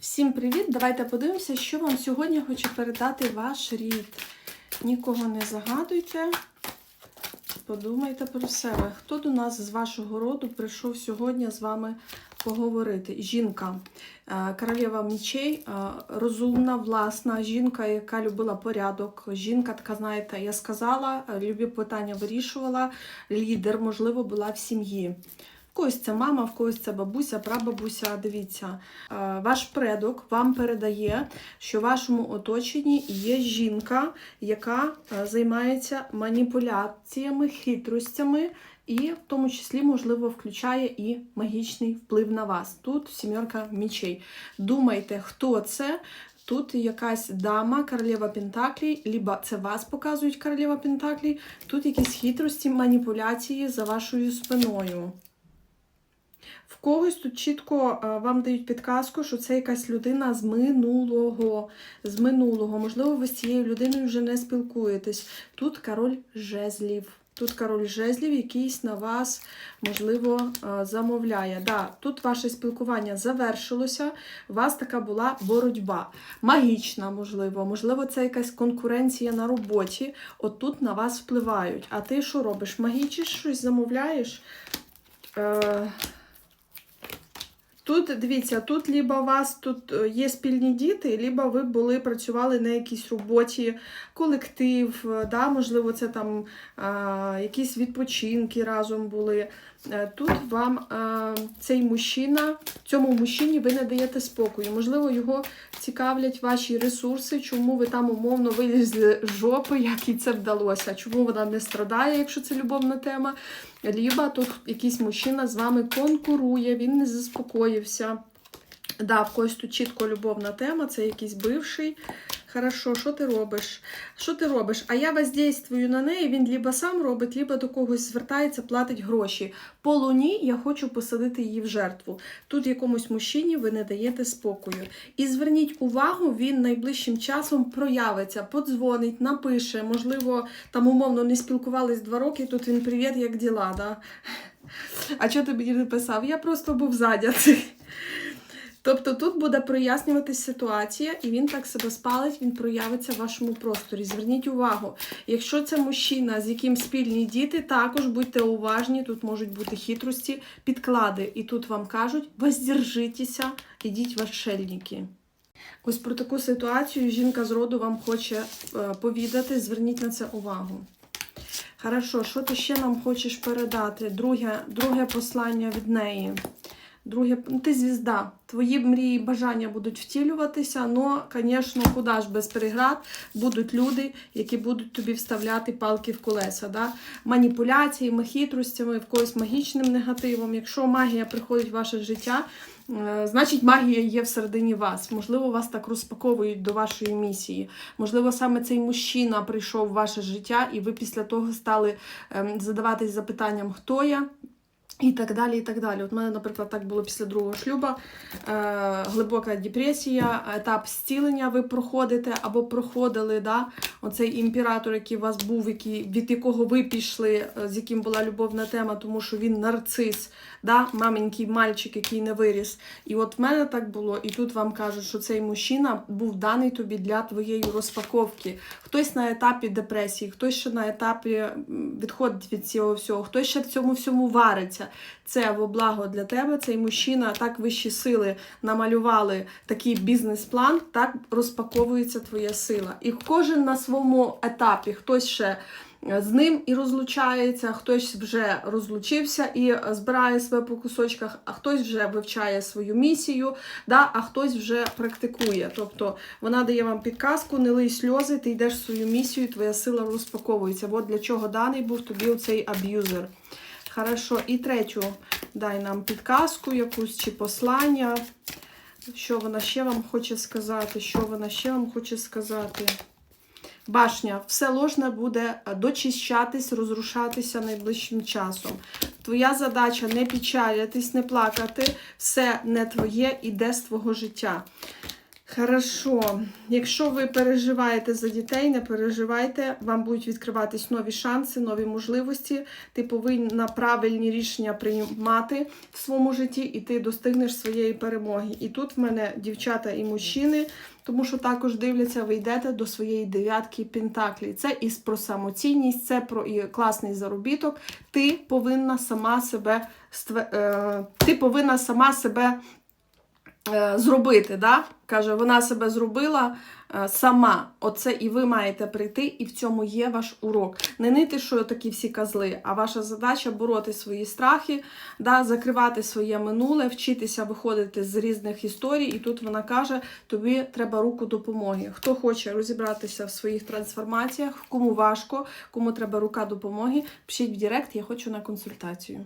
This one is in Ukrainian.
Всім привіт! Давайте подивимося, що вам сьогодні хоче передати ваш рід. Нікого не загадуйте, подумайте про себе. Хто до нас з вашого роду прийшов сьогодні з вами поговорити? Жінка, е, королева мічей, е, розумна, власна жінка, яка любила порядок. Жінка, така, знаєте, я сказала, любі питання вирішувала, лідер, можливо, була в сім'ї. Когось це мама, в когось це бабуся, прабабуся. Дивіться, е, ваш предок вам передає, що в вашому оточенні є жінка, яка е, займається маніпуляціями, хитростями, і в тому числі, можливо, включає і магічний вплив на вас. Тут сімерка мічей. Думайте, хто це. Тут якась дама, королева Пентаклі, либо це вас показують королева Пентаклі, тут якісь хитрості, маніпуляції за вашою спиною. Когось тут чітко е, вам дають підказку, що це якась людина з минулого. З минулого. Можливо, ви з цією людиною вже не спілкуєтесь. Тут король жезлів. Тут король жезлів якийсь на вас, можливо, е, замовляє. Да, тут ваше спілкування завершилося, у вас така була боротьба. Магічна, можливо, можливо, це якась конкуренція на роботі. От тут на вас впливають. А ти що робиш? Магічиш щось замовляєш? Е, Тут дивіться, тут либо у вас тут е, є спільні діти, либо ви були працювали на якійсь роботі, колектив, е, да, можливо, це там а, якісь відпочинки разом були. Е, Тут вам а, цей мужчина, цьому мужчині ви не даєте спокою. Можливо, його цікавлять ваші ресурси, чому ви там умовно вилізли з жопи, як їй це вдалося, чому вона не страдає, якщо це любовна тема. Ліба тут якийсь мужчина з вами конкурує, він не заспокоївся. Да, в когось тут чітко любовна тема, це якийсь бивший. Хорошо, що ти робиш? Що ти робиш? А я воздействую на неї, він либо сам робить, либо до когось звертається, платить гроші. По луні я хочу посадити її в жертву. Тут якомусь мужчині ви не даєте спокою. І зверніть увагу, він найближчим часом проявиться, подзвонить, напише, можливо, там умовно не спілкувались два роки, тут він привіт, як діла, да? А чого ти мені не писав? Я просто був зайнятий. Тобто тут буде прояснюватись ситуація, і він так себе спалить, він проявиться в вашому просторі. Зверніть увагу, якщо це мужчина, з яким спільні діти, також будьте уважні, тут можуть бути хитрості, підклади. І тут вам кажуть, воздержитеся, ідіть в отшельники. Ось про таку ситуацію жінка з роду вам хоче е, повідати, зверніть на це увагу. Хорошо, що ти ще нам хочеш передати? Друге, друге послання від неї. Друге, ну, ти звізда. Твої мрії бажання будуть втілюватися, але, звісно, куди ж без переград будуть люди, які будуть тобі вставляти палки в колеса. Да? Маніпуляціями, хитростями, в когось магічним негативом. Якщо магія приходить в ваше життя, е, значить магія є всередині вас. Можливо, вас так розпаковують до вашої місії. Можливо, саме цей мужчина прийшов в ваше життя, і ви після того стали ем, задаватись запитанням, хто я. І так далі, і так далі. От мене, наприклад, так було після другого шлюба. Е, глибока депресія, етап зцілення ви проходите або проходили. Да? Оцей імператор, який у вас був, який, від якого ви пішли, е, з яким була любовна тема, тому що він нарцис, да? маменький мальчик, який не виріс. І от в мене так було, і тут вам кажуть, що цей мужчина був даний тобі для твоєї розпаковки. Хтось на етапі депресії, хтось ще на етапі відходить від цього всього, хтось ще в цьому всьому вариться. Це во благо для тебе. Цей мужчина, так вищі сили намалювали такий бізнес-план, так розпаковується твоя сила. І кожен на своєму етапі, хтось ще. З ним і розлучається, хтось вже розлучився і збирає себе по кусочках, а хтось вже вивчає свою місію, да, а хтось вже практикує. Тобто вона дає вам підказку, не лий сльози, ти йдеш в свою місію, твоя сила розпаковується. От для чого даний був тобі оцей аб'юзер. Хорошо, і третю дай нам підказку якусь чи послання. Що вона ще вам хоче сказати? Що вона ще вам хоче сказати? Башня, все ложне буде дочищатись, розрушатися найближчим часом. Твоя задача не печалятись, не плакати, все не твоє, іде з твого життя. Хорошо. Якщо ви переживаєте за дітей, не переживайте, вам будуть відкриватись нові шанси, нові можливості. Ти повинна правильні рішення приймати в своєму житті, і ти достигнеш своєї перемоги. І тут в мене дівчата і мужчини, тому що також дивляться, ви йдете до своєї дев'ятки пентаклі. Це і про самоцінність, це про і класний заробіток. Ти повинна сама себе стве- е, ти повинна сама себе зробити. Да? Каже, вона себе зробила е, сама. Оце і ви маєте прийти, і в цьому є ваш урок. Не нити, що такі всі козли, а ваша задача бороти свої страхи, да, закривати своє минуле, вчитися виходити з різних історій. І тут вона каже: тобі треба руку допомоги. Хто хоче розібратися в своїх трансформаціях, кому важко, кому треба рука допомоги, пишіть в Директ, я хочу на консультацію.